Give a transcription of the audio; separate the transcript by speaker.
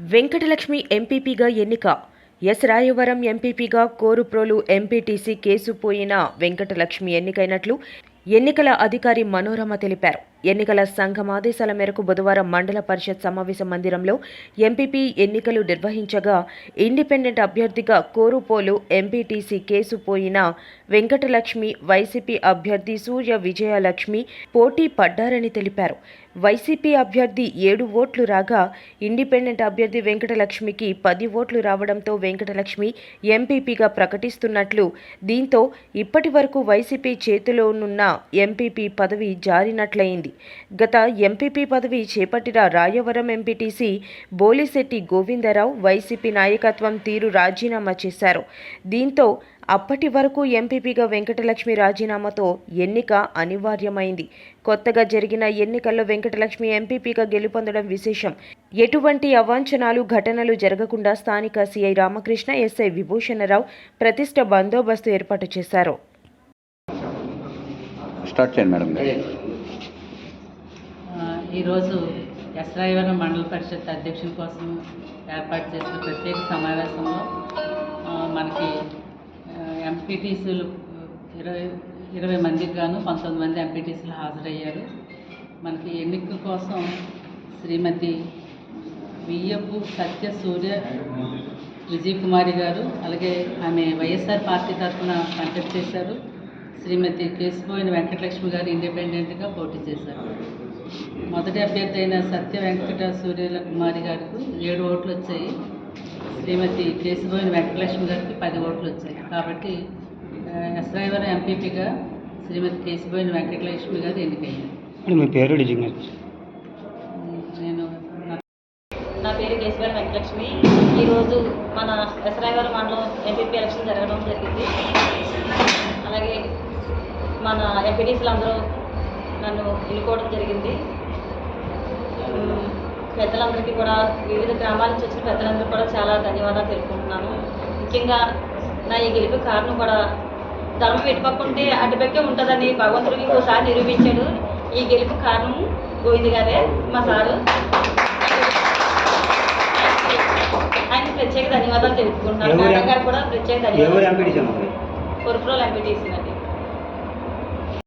Speaker 1: వెంకటలక్ష్మి ఎంపీపీగా ఎన్నిక. ఎస్. రాయవరం ఎంపీపీగా కోరుప్రోలు ఎంపీటీసీ కేసు పోయిన వెంకటలక్ష్మి ఎన్నికైనట్లు ఎన్నికల అధికారి మనోరమ తెలిపారు. ఎన్నికల సంఘం ఆదేశాల మేరకు బుధవారం మండల పరిషత్ సమావేశ మందిరంలో ఎంపీపీ ఎన్నికలు నిర్వహించగా ఇండిపెండెంట్ అభ్యర్థిగా కోరుపోలు ఎంపీటీసీ కేసు పోయిన వెంకటలక్ష్మి వైసీపీ అభ్యర్థి సూర్య విజయలక్ష్మి పోటీ పడ్డారని తెలిపారు. వైసీపీ అభ్యర్థి ఏడు ఓట్లు రాగా ఇండిపెండెంట్ అభ్యర్థి వెంకటలక్ష్మికి పది ఓట్లు రావడంతో వెంకటలక్ష్మి ఎంపీపీగా ప్రకటిస్తున్నట్లు దీంతో ఇప్పటి వరకు వైసీపీ చేతిలోనున్న ఎంపీపీ పదవి జారినట్లయింది. గత ఎంపీపీ పదవి చేపట్టిన రాయవరం ఎంపీటీసీ బోలిశెట్టి గోవిందరావు వైసీపీ నాయకత్వం తీరు రాజీనామా చేశారు. దీంతో అప్పటి వరకు ఎంపీపీగా వెంకటలక్ష్మి రాజీనామాతో ఎన్నిక అనివార్యమైంది. కొత్తగా జరిగిన ఎన్నికల్లో వెంకటలక్ష్మి ఎంపీపీగా గెలుపొందడం విశేషం. ఎటువంటి అవాంఛనాలు ఘటనలు జరగకుండా స్థానిక సిఐ రామకృష్ణ ఎస్ఐ విభూషణరావు ప్రతిష్ట బందోబస్తు ఏర్పాటు చేశారు.
Speaker 2: స్టార్ట్ చేయండి మేడం
Speaker 3: ఈరోజు ఎస్రాయవరం మండల పరిషత్ అధ్యక్షుల కోసం ఏర్పాటు చేసిన ప్రత్యేక సమావేశంలో మనకి ఎంపీటీసీలు ఇరవై ఇరవై మందికి గాను పంతొమ్మిది మంది ఎంపీటీసీలు హాజరయ్యారు. మనకి ఎన్నిక కోసం శ్రీమతి వియ్యపు సత్య సూర్య విజయ్ కుమారి గారు అలాగే ఆమె వైఎస్ఆర్ పార్టీ తరఫున కంటెక్ట్ చేశారు. శ్రీమతి కేశిపోయిన వెంకటలక్ష్మి గారు ఇండిపెండెంట్గా పోటీ చేశారు. మొదటి అభ్యర్థి అయిన సత్య వెంకట సూర్య కుమారి గారికి ఏడు ఓట్లు వచ్చాయి. శ్రీమతి కేశిపోయిన వెంకటలక్ష్మి గారికి పది ఓట్లు వచ్చాయి. కాబట్టి ఎస్రాయవరం ఎంపీపీగా శ్రీమతి కేశిపోయిన వెంకటలక్ష్మి గారు ఎన్నికయ్యారు.
Speaker 4: మీ పేరు
Speaker 3: నేను నా
Speaker 5: నా పేరు కేశవరం వెంకటలక్ష్మి. ఈరోజు మన ఎసరాయవరం మండలం ఎంపీపీ ఎలక్షన్ జరగడం జరిగింది. అలాగే మన ఎంపీటీసీలు అందరూ నన్ను ఎన్నుకోవడం జరిగింది. పెద్దలందరికీ కూడా వివిధ గ్రామాల నుంచి వచ్చిన పెద్దలందరికీ కూడా చాలా ధన్యవాదాలు తెలుపుకుంటున్నాను. ముఖ్యంగా నా ఈ గెలుపు కారణం కూడా ధర్మం ఎటుపక్కుంటే అటుపక్కే ఉంటుందని భగవంతుడు ఇంకోసారి నిరూపించాడు. ఈ గెలుపు కారణం గోవింద్ గారే మా సారు. ఆయనకి ప్రత్యేక ధన్యవాదాలు తెలుపుకుంటున్నాను.
Speaker 4: ఎవరు?
Speaker 5: మేడం గారు కూడా ప్రత్యేక ధన్యవాదాలు కొరుపురోలు ఎంపీటీసీ గారు